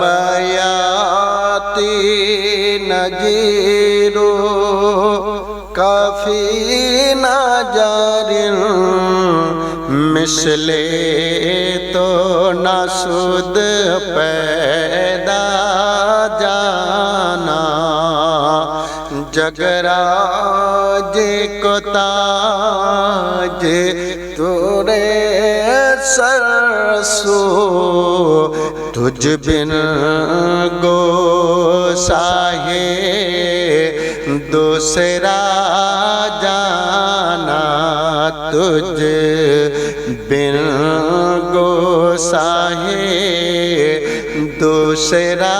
মায়াতি নজিরু কাফি নাজারিল মিশলে তো নাসুদ পেদা জানা জগরাজ কোতাজ তোরে সর سو تجھ بن گو ساہے دوسرا جانا تجھ بن گو ساہے دوسرا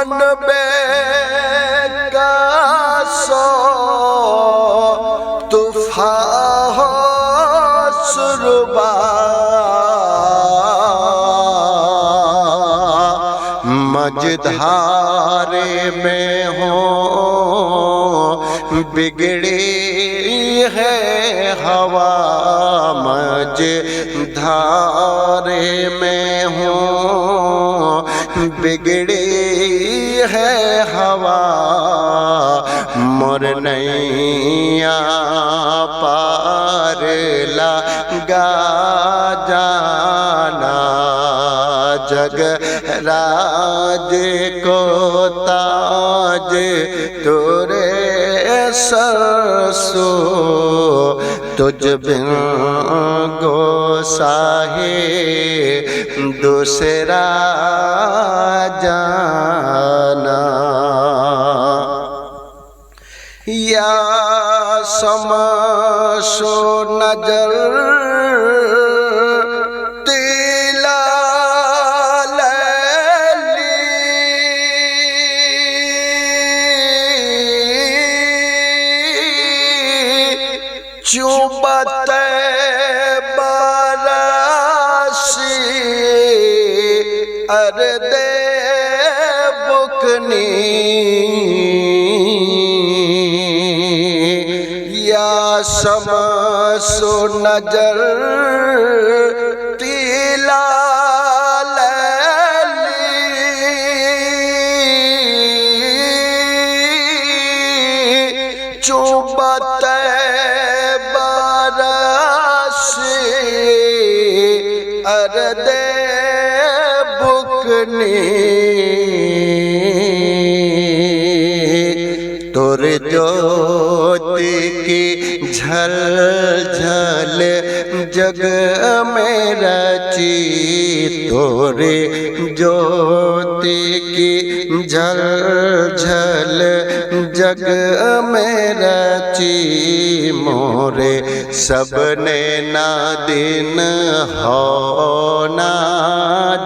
من بے کا سو ہو سربا مجدھارے میں ہو بگڑی ہے ہوا مجھ میں ہوں بگڑی ہے ہوا مرنیا پار لگا جانا جگ راج کو تاج تورے سرسو तुझ बिन गोसाहे दूसरा जाना या समसो नजर समसो नजर तिला लैली चुबत बरसी अर दे बुकनी झल झल जग में रची तोरे ज्योति की झल झल जग में रची मोरे सबने ना दिन हो ना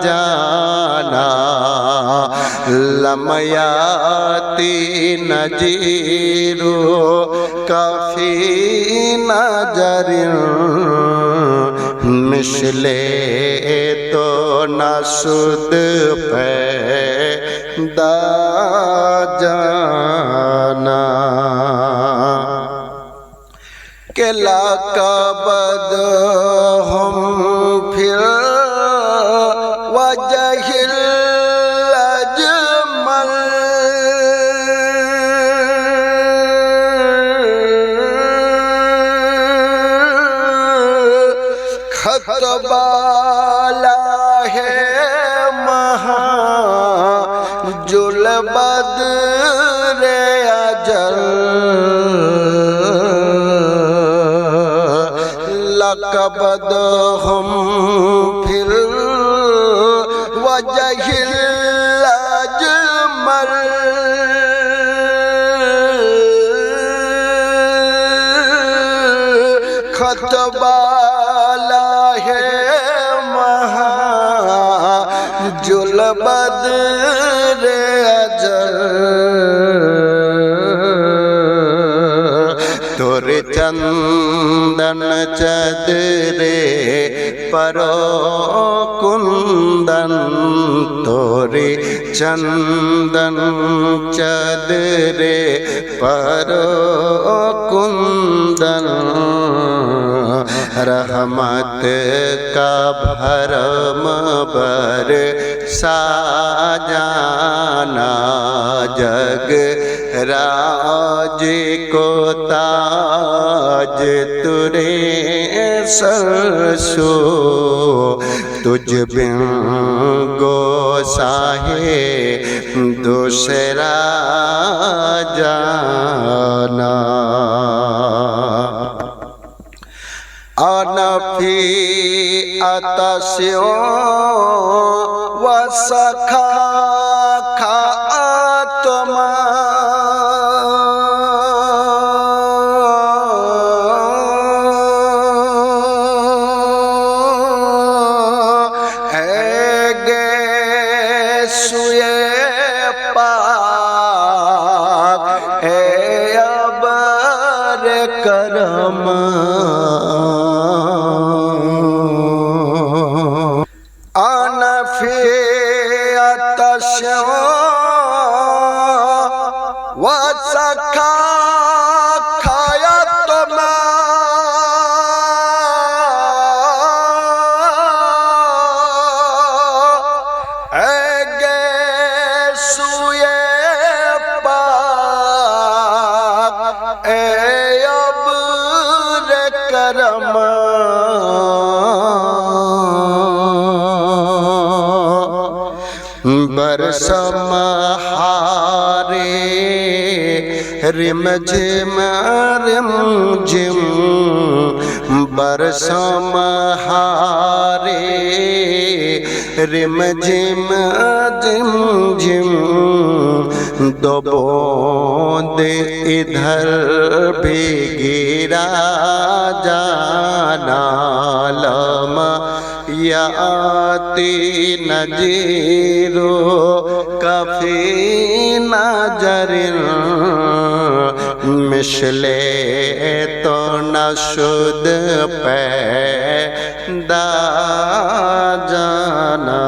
जाना लमयाती नजीरो काफी नजरिन मिसले तो नसुद पे दा كبدهم في الوجه চদরে পর কুন্দন তোরে চন্দন চদরে পর কুন্দন رحمت کا بھرم بر سا جانا، جگ راج کو تاج ترے سر سو۔ تجھ بن گو ساہے دوسرا جانا۔ أنا في أتسع وسخاك أتما Suye pa کرم برسم ہارے رم جم رم جم برسم ہارے رم جم جم جم दो बूंद इधर भी गिरा जाना लमा याती नजीरो कफी नजरिन मिसले तो न शुद पैदा जाना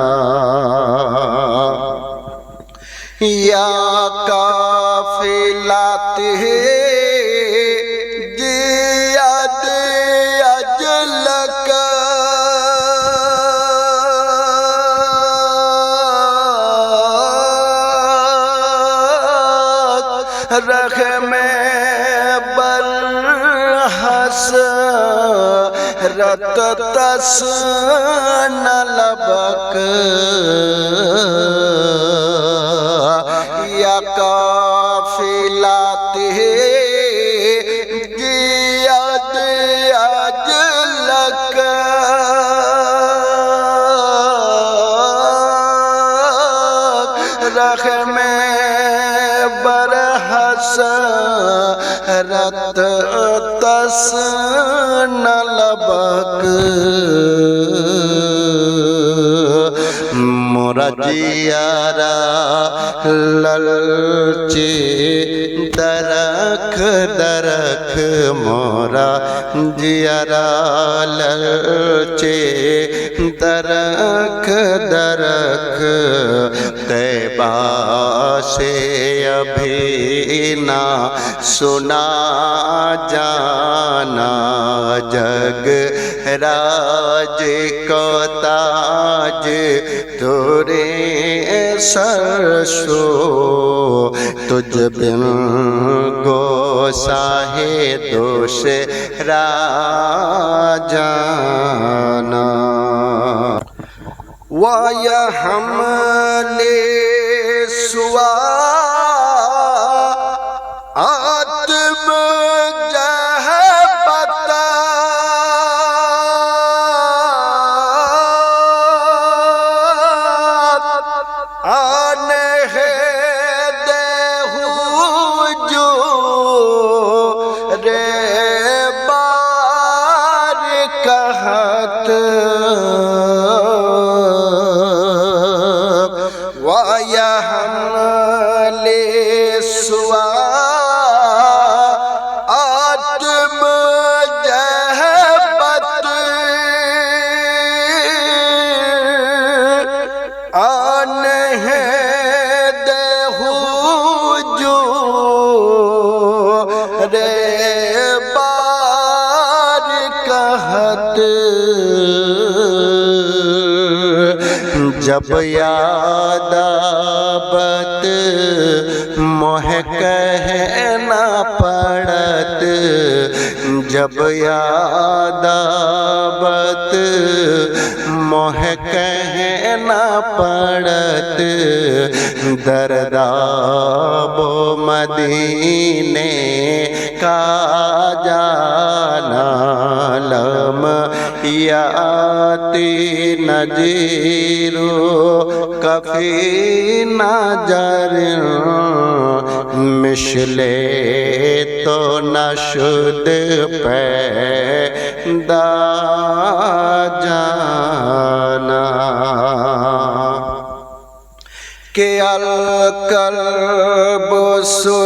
रख में बल हस रत तस न लबक बरहस रत तस न लबक জিয়ারা লালচে দরখ দরখ মোরা জিয়ারা লালচে দরখ দরখ তেবাসে ابھی نہ سنا جانا جگ راج کو تاج تورے سرسو تجھ بن گو ساہے دوش راجانا وایا ہم لے آنے ہیں دے جو رے بار کہت جب یادابت موہ کہنا پڑ जब यादाबत मोह कहना पड़त दरदाबो मदीने का जाना लम ইয়াতি নজিরু কফি নজর মিশলে তো নশুদ পে জানা কে আল বসো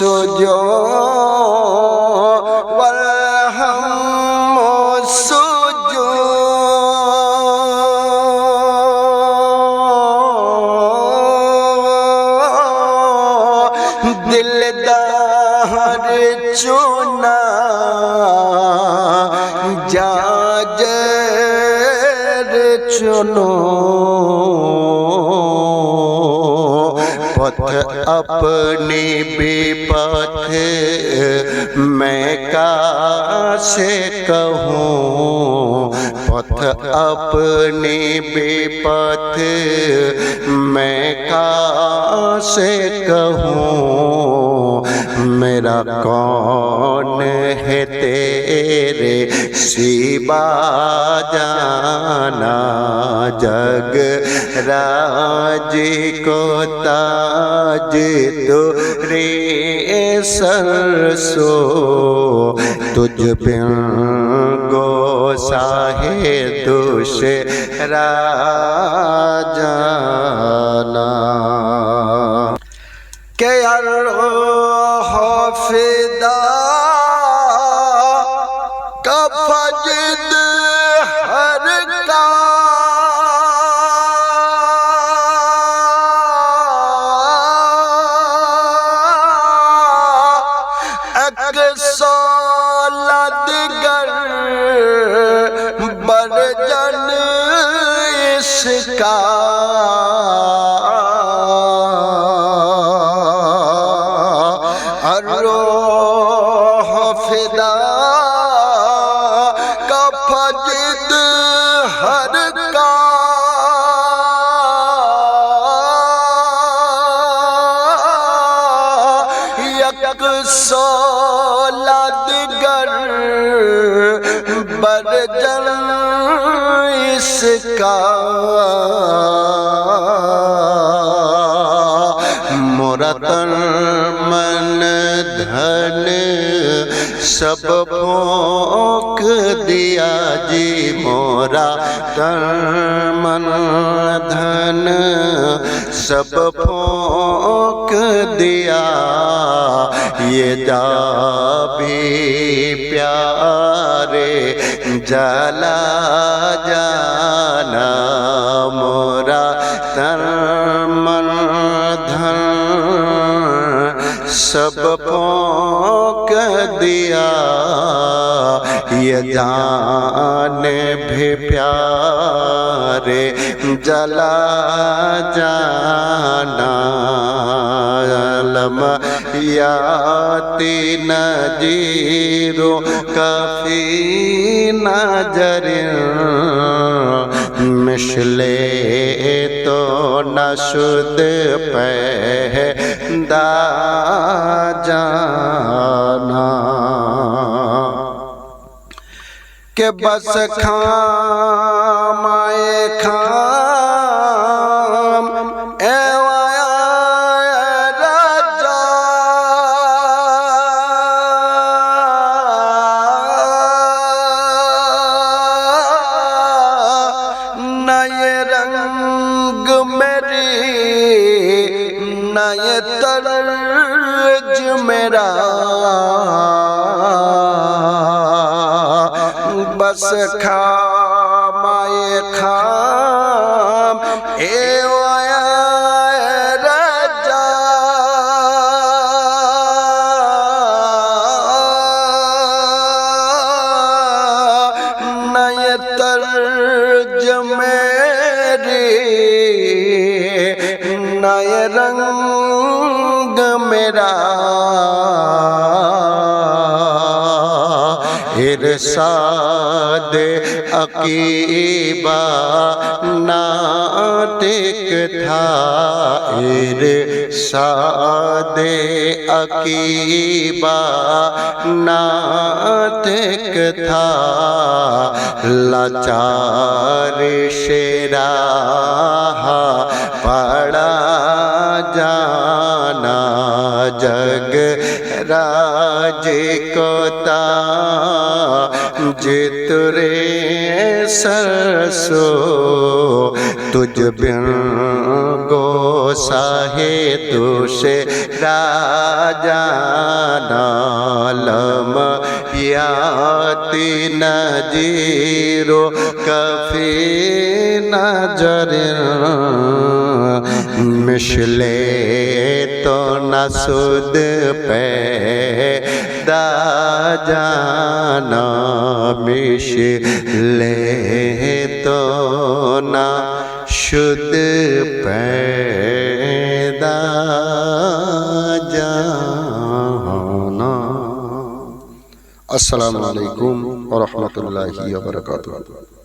السجود والهم السجود دل دار چونا জাজের চলো পথ আপনি বে سے کہوں۔ پتھ اپنے بے پتھ میں کہاں سے کہوں؟ मेरा कौन है तेरे सिवा जाना जग राज को ताज तो रे सरसो तुझ बिन गो साहे दुष राजाना کا مرتن من دھن سب پھونک دیا جی مورا تن من دھن سب پھونک دیا یہ جا بھی پیارے জ্বালা জানা মোরা তর মন ধন সব পোক দিয়া یہ جانے بھی پیارے، جلا جانا، علم یاتی جیرو کفی نجر مشلے تو نشد پہ دا جانا۔ ਕਿ ਬਸ ਖਾਂ। इरसाद अकीबा नाटिक था इरसाद अकीबा नाटिक था लाचार शेरा पड़ा जाना जग राज कोता जितरे सरसो तुझ बिन गो साहे तुषे राजा नालम याति नजीरो कफी नजर मिशले तो नसुद पे সদা জানা মিশলে তো না শুদ্ধ পেদা জানা আসসালামু আলাইকুম ওয়া রাহমাতুল্লাহি